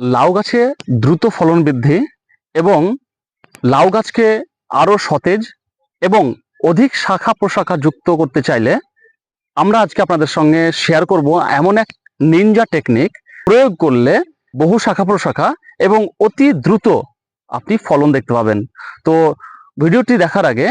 লাউ গাছে দ্রুত ফলন বৃদ্ধি এবং লাউ গাছকে আরও সতেজ এবং অধিক শাখা প্রশাখা যুক্ত করতে চাইলে আমরা আজকে আপনাদের সঙ্গে শেয়ার করব এমন এক নিনজা টেকনিক প্রয়োগ করলে বহু শাখা প্রশাখা এবং অতি দ্রুত আপনি ফলন দেখতে পাবেন। তো ভিডিওটি দেখার আগে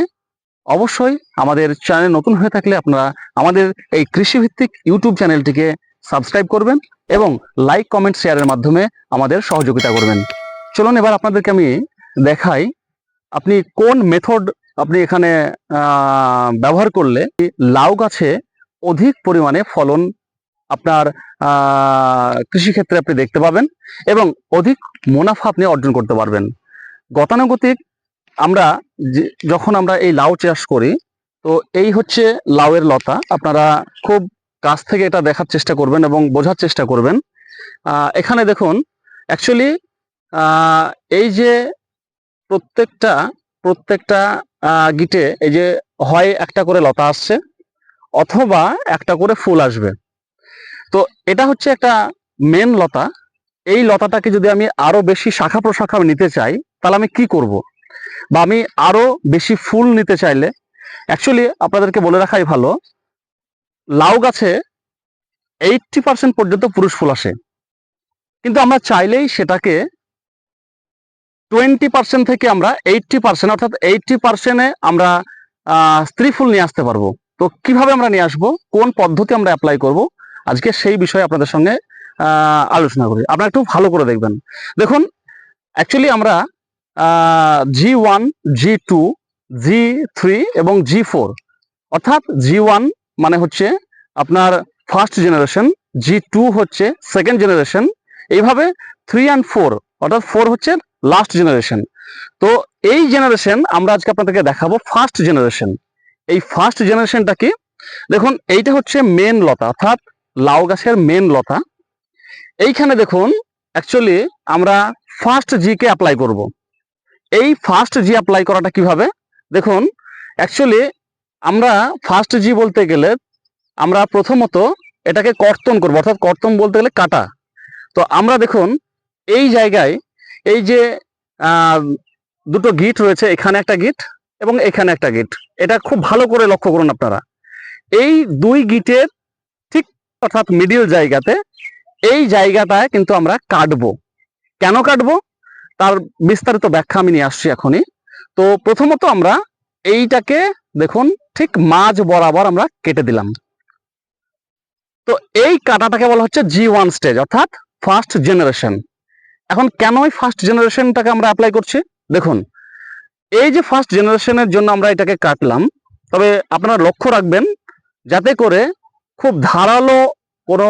অবশ্যই আমাদের চ্যানেল নতুন হয়ে থাকলে আপনারা আমাদের এই কৃষিভিত্তিক ইউটিউব চ্যানেলটিকে সাবস্ক্রাইব করবেন এবং লাইক, কমেন্ট, শেয়ারের মাধ্যমে আমাদের সহযোগিতা করবেন। চলুন এবার আপনাদেরকে আমি দেখাই আপনি কোন মেথড আপনি এখানে ব্যবহার করলে লাউ গাছে অধিক পরিমাণে ফলন আপনার কৃষিক্ষেত্রে আপনি দেখতে পাবেন এবং অধিক মুনাফা আপনি অর্জন করতে পারবেন। গতানুগতিক আমরা যখন আমরা এই লাউ চাষ করি, তো এই হচ্ছে লাউয়ের লতা। আপনারা খুব কাছ থেকে এটা দেখার চেষ্টা করবেন এবং বোঝার চেষ্টা করবেন। এখানে দেখুন অ্যাকচুয়ালি এই যে প্রত্যেকটা প্রত্যেকটা গিটে এই যে হয় একটা করে লতা আসছে, অথবা একটা করে ফুল আসবে। তো এটা হচ্ছে একটা মেন লতা। এই লতাটাকে যদি আমি আরও বেশি শাখা প্রশাখা নিতে চাই, তাহলে আমি কি করব? বা আমি আরও বেশি ফুল নিতে চাইলে অ্যাকচুয়ালি আপনাদেরকে বলে রাখাই ভালো লাউ গাছে এইটটি পার্সেন্ট পর্যন্ত পুরুষ ফুল আসে। কিন্তু আমরা চাইলেই সেটাকে টোয়েন্টি পার্সেন্ট থেকে আমরা এইটটি পার্সেন্ট অর্থাৎ এইটটি পার্সেন্টে আমরা স্ত্রী ফুল নিয়ে আসতে পারব। তো কীভাবে আমরা নিয়ে আসব? কোন পদ্ধতি আমরা অ্যাপ্লাই করব? আজকে সেই বিষয়ে আপনাদের সঙ্গে আলোচনা করি। আপনারা একটু ভালো করে দেখবেন। দেখুন অ্যাকচুয়ালি আমরা G one G two G three এবং জি ফোর অর্থাৎ জি ওয়ান মানে হচ্ছে আপনার ফার্স্ট জেনারেশন জি টু হচ্ছে সেকেন্ড জেনারেশন এইভাবে থ্রি অ্যান্ড ফোর অর্থাৎ ফোর হচ্ছে লাস্ট জেনারেশন তো এই জেনারেশন আমরা আজকে আপনাদেরকে দেখাবো ফার্স্ট জেনারেশন এই ফার্স্ট জেনারেশনটা কি? দেখুন, এইটা হচ্ছে মেন লতা, অর্থাৎ লাউ গাছের মেন লতা। এইখানে দেখুন অ্যাকচুয়ালি আমরা ফার্স্ট জিকে অ্যাপ্লাই করব। এই ফার্স্ট জি অ্যাপ্লাই করাটা কীভাবে? দেখুন অ্যাকচুয়ালি আমরা ফার্স্ট জি বলতে গেলে আমরা প্রথমত এটাকে কর্তন করব, অর্থাৎ কর্তন বলতে গেলে কাটা। তো আমরা দেখুন, এই জায়গায় এই যে দুটো গিট রয়েছে, এখানে একটা গিট এবং এখানে একটা গিট এটা খুব ভালো করে লক্ষ্য করুন আপনারা। এই দুই গিটের ঠিক অর্থাৎ মিডিল জায়গাতে এই জায়গাটায় কিন্তু আমরা কাটবো। কেন কাটবো? তার বিস্তারিত ব্যাখ্যা আমি নিয়ে আসছি এখনই। তো প্রথমত আমরা এইটাকে দেখুন ঠিক মাঝ বরাবর আমরা কেটে দিলাম। তো এই কাটাটাকে বলা হচ্ছে জি ওয়ান স্টেজ অর্থাৎ ফার্স্ট জেনারেশন এখন কেন এই ফার্স্ট জেনারেশনটাকে আমরা অ্যাপ্লাই করছি? দেখুন, এই যে ফার্স্ট জেনারেশনের জন্য আমরা এটাকে কাটলাম, তবে আপনারা লক্ষ্য রাখবেন, যাতে করে খুব ধারালো কোনো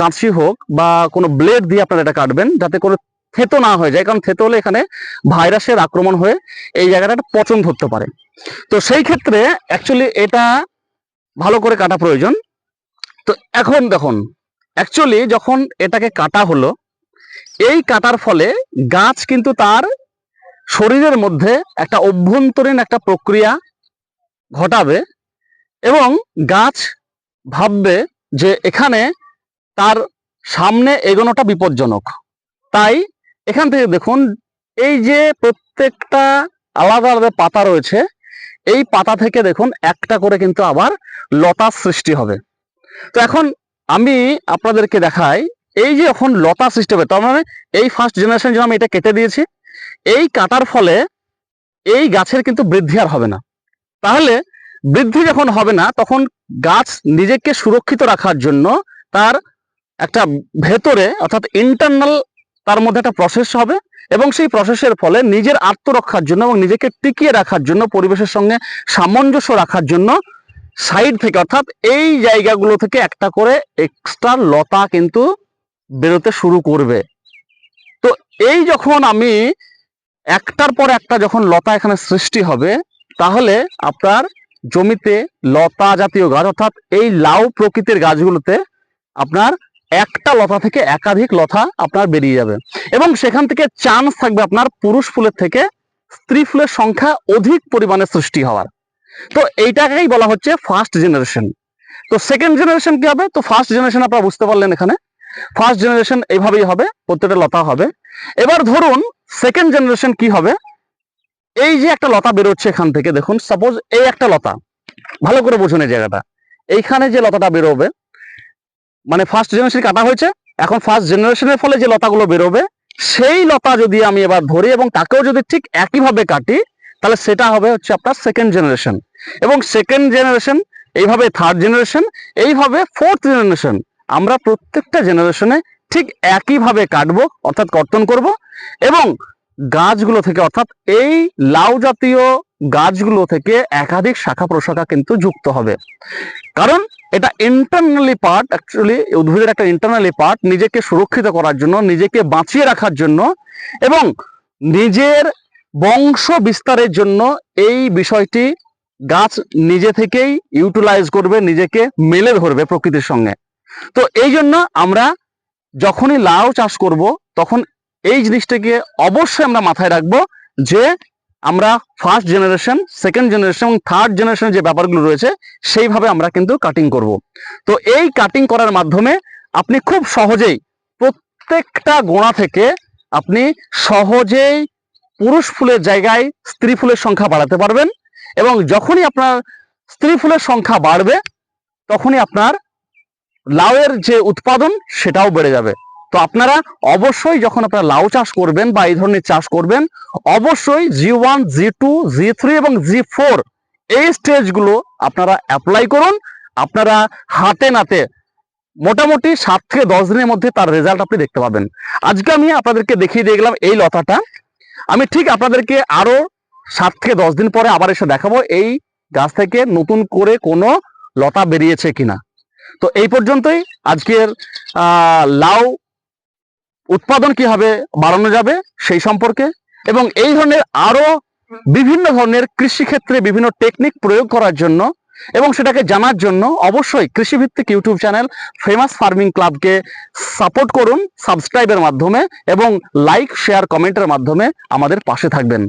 কাঁচি হোক বা কোনো ব্লেড দিয়ে আপনারা এটা কাটবেন, যাতে করে থেতো না হয়ে যায়, কারণ থেতো হলে এখানে ভাইরাসের আক্রমণ হয়ে এই জায়গাটা পচন ধরতে পারে। তো সেই ক্ষেত্রে অ্যাকচুয়ালি এটা ভালো করে কাটা প্রয়োজন। তো এখন দেখুন অ্যাকচুয়ালি যখন এটাকে কাটা হলো, এই কাটার ফলে গাছ কিন্তু তার শরীরের মধ্যে একটা অভ্যন্তরীণ একটা প্রক্রিয়া ঘটাবে এবং গাছ ভাববে যে এখানে তার সামনে এগোনোটা বিপজ্জনক। তাই এখান থেকে দেখুন, এই যে প্রত্যেকটা আলাদা আলাদা পাতা রয়েছে, এই পাতা থেকে দেখুন, একটা করে কিন্তু আবার লতার সৃষ্টি হবে। তো এখন আমি আপনাদেরকে দেখাই, এই যে এখন লতা সৃষ্টি হবে, তার মানে এই ফার্স্ট জেনারেশন জন্য আমি এটা কেটে দিয়েছি, এই কাটার ফলে এই গাছের কিন্তু বৃদ্ধি আর হবে না। তাহলে বৃদ্ধি যখন হবে না, তখন গাছ নিজেকে সুরক্ষিত রাখার জন্য তার একটা ভেতরে, অর্থাৎ ইন্টারনাল তার মধ্যে একটা প্রসেস হবে এবং সেই প্রসেসের ফলে নিজের আত্মরক্ষার জন্য এবং নিজেকে টিকিয়ে রাখার জন্য, পরিবেশের সঙ্গে সামঞ্জস্য রাখার জন্য সাইড থেকে অর্থাৎ এই জায়গাগুলো থেকে একটা করে এক্সট্রা লতা কিন্তু বেরোতে শুরু করবে। তো এই যখন আমি একটার পর একটা যখন লতা এখানে সৃষ্টি হবে, তাহলে আপনার জমিতে লতা জাতীয় গাছ অর্থাৎ এই লাউ প্রকৃতির গাছগুলোতে আপনার একটা লতা থেকে একাধিক লতা আপনার বেরিয়ে যাবে। এবং সেখান থেকে চান্স থাকবে আপনার পুরুষ ফুলের থেকে স্ত্রী ফুলের সংখ্যা অধিক পরিমাণে সৃষ্টি হওয়ার। তো এইটাকেই বলা হচ্ছে ফার্স্ট জেনারেশন তো সেকেন্ড জেনারেশন কি হবে? তো ফার্স্ট জেনারেশন আপনারা বুঝতে পারলেন এখানে। ফার্স্ট জেনারেশন এইভাবেই হবে, প্রত্যেকটা লতা হবে। এবার ধরুন সেকেন্ড জেনারেশন কি হবে? এই যে একটা লতা বেরোচ্ছে এখান থেকে, দেখুন সাপোজ এই একটা লতা, ভালো করে বুঝুন এই জায়গাটা। এইখানে যে লতাটা বেরোবে মানে ফার্স্ট জেনারেশন কাটা হয়েছে, এখন ফার্স্ট জেনারেশনের ফলে যে লতাগুলো বেরোবে, সেই লতা যদি আমি এবার ধরি এবং তাকেও যদি ঠিক একইভাবে কাটি, তাহলে সেটা হবে হচ্ছে আপনার সেকেন্ড জেনারেশন এবং সেকেন্ড জেনারেশন এইভাবে থার্ড জেনারেশন এইভাবে ফোর্থ জেনারেশন আমরা প্রত্যেকটা জেনারেশনে ঠিক একইভাবে কাটবো, অর্থাৎ কর্তন করব, এবং গাছগুলো থেকে অর্থাৎ এই লাউ জাতীয় গাছগুলো থেকে একাধিক শাখা প্রশাখা কিন্তু যুক্ত হবে। কারণ এটা ইন্টারনালি পার্ট অ্যাকচুয়ালি উদ্ভিদের একটা ইন্টারনালি পার্ট নিজেকে সুরক্ষিত করার জন্য, নিজেকে বাঁচিয়ে রাখার জন্য এবং নিজের বংশ বিস্তারের জন্য এই বিষয়টি গাছ নিজে থেকেই ইউটিলাইজ করবে, নিজেকে মেলে ধরবে প্রকৃতির সঙ্গে। তো এই জন্য আমরা যখনই লাউ চাষ করব, তখন এই জিনিসটাকে অবশ্যই আমরা মাথায় রাখব যে আমরা ফার্স্ট জেনারেশন সেকেন্ড জেনারেশন এবং থার্ড জেনারেশন যে ব্যাপারগুলো রয়েছে, সেইভাবে আমরা কিন্তু কাটিং করব। তো এই কাটিং করার মাধ্যমে আপনি খুব সহজেই প্রত্যেকটা গোড়া থেকে আপনি সহজেই পুরুষ ফুলের জায়গায় স্ত্রী ফুলের সংখ্যা বাড়াতে পারবেন এবং যখনই আপনার স্ত্রী ফুলের সংখ্যা বাড়বে, তখনই আপনার লাউয়ের যে উৎপাদন, সেটাও বেড়ে যাবে। তো আপনারা অবশ্যই যখন আপনারা লাউ চাষ করবেন বা এই ধরনের চাষ করবেন, অবশ্যই G one G two G three এবং জি ফোর এই স্টেজগুলো আপনারা অ্যাপ্লাই করুন। আপনারা হাতে নাতে মোটামুটি সাত থেকে দশ দিনের মধ্যে তার রেজাল্ট আপনি দেখতে পাবেন। আজকে আমি আপনাদেরকে দেখিয়ে দিয়ে গেলাম এই লতাটা। আমি ঠিক আপনাদেরকে আরও সাত থেকে দশ দিন পরে আবার এসে দেখাবো এই গাছ থেকে নতুন করে কোনো লতা বেরিয়েছে কিনা। তো এই পর্যন্তই আজকের লাউ উৎপাদন কীভাবে বাড়ানো যাবে সেই সম্পর্কে। এবং এই ধরনের আরও বিভিন্ন ধরনের কৃষিক্ষেত্রে বিভিন্ন টেকনিক প্রয়োগ করার জন্য এবং সেটাকে জানার জন্য অবশ্যই কৃষিভিত্তিক ইউটিউব চ্যানেল ফেমাস ফার্মিং ক্লাবকে সাপোর্ট করুন সাবস্ক্রাইবের মাধ্যমে এবং লাইক শেয়ার কমেন্টের মাধ্যমে আমাদের পাশে থাকবেন।